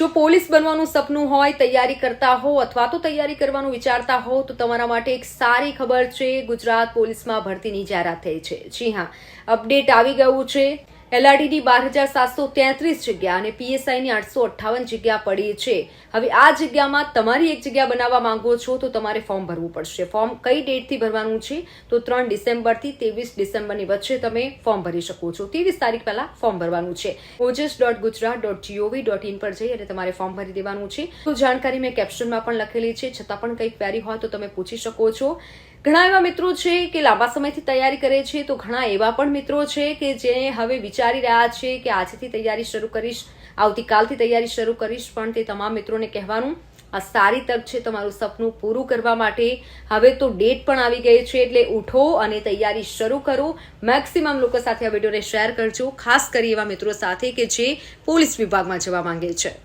જો પોલીસ બનવાનું સપનું હોય, તૈયારી કરતા હો અથવા તો તૈયારી કરવાનું વિચારતા હો, તો તમારા માટે એક સારી ખબર છે, ગુજરાત પોલીસમાં ભરતીની જાહેરાત થઈ છે. જી હા, અપડેટ આવી ગયું છે. એલઆરડીની બાર હજાર સાતસો તેત્રીસ જગ્યા અને પીએસઆઈની આઠસો અઠ્ઠાવન જગ્યા પડી છે. હવે આ જગ્યામાં તમારી એક જગ્યા બનાવવા માંગો છો તો તમારે ફોર્મ ભરવું પડશે. ફોર્મ કઈ ડેટથી ભરવાનું છે? તો ત્રણ ડિસેમ્બરથી ત્રેવીસ ડિસેમ્બરની વચ્ચે તમે ફોર્મ ભરી શકો છો. ત્રેવીસ તારીખ પહેલા ફોર્મ ભરવાનું છે. Ojas dot Gujarat dot GOV dot in પર જઈ અને તમારે ફોર્મ ભરી દેવાનું છે. તો જાણકારી મેં કેપ્શનમાં પણ લખેલી છે. છતાં પણ કંઈક ક્વેરી હોય તો તમે પૂછી શકો છો. ઘણા એવા મિત્રો છે કે લાંબા સમયથી તૈયારી કરે છે, તો ઘણા એવા પણ મિત્રો છે કે જે હવે વિચારી રહ્યા છે કે આજથી તૈયારી શરૂ કરીશ, આવતીકાલથી તૈયારી શરૂ કરીશ, પણ તે તમામ મિત્રોને કહેવાનું, આ સારી તક છે તમારું સપનું પૂરું કરવા માટે. હવે તો ડેટ પણ આવી ગઈ છે એટલે ઉઠો અને તૈયારી શરૂ કરો. મેક્સિમમ લોકો સાથે આ વિડીયોને શેર કરજો, ખાસ કરી એવા મિત્રો સાથે કે જે પોલીસ વિભાગમાં જવા માંગે છે.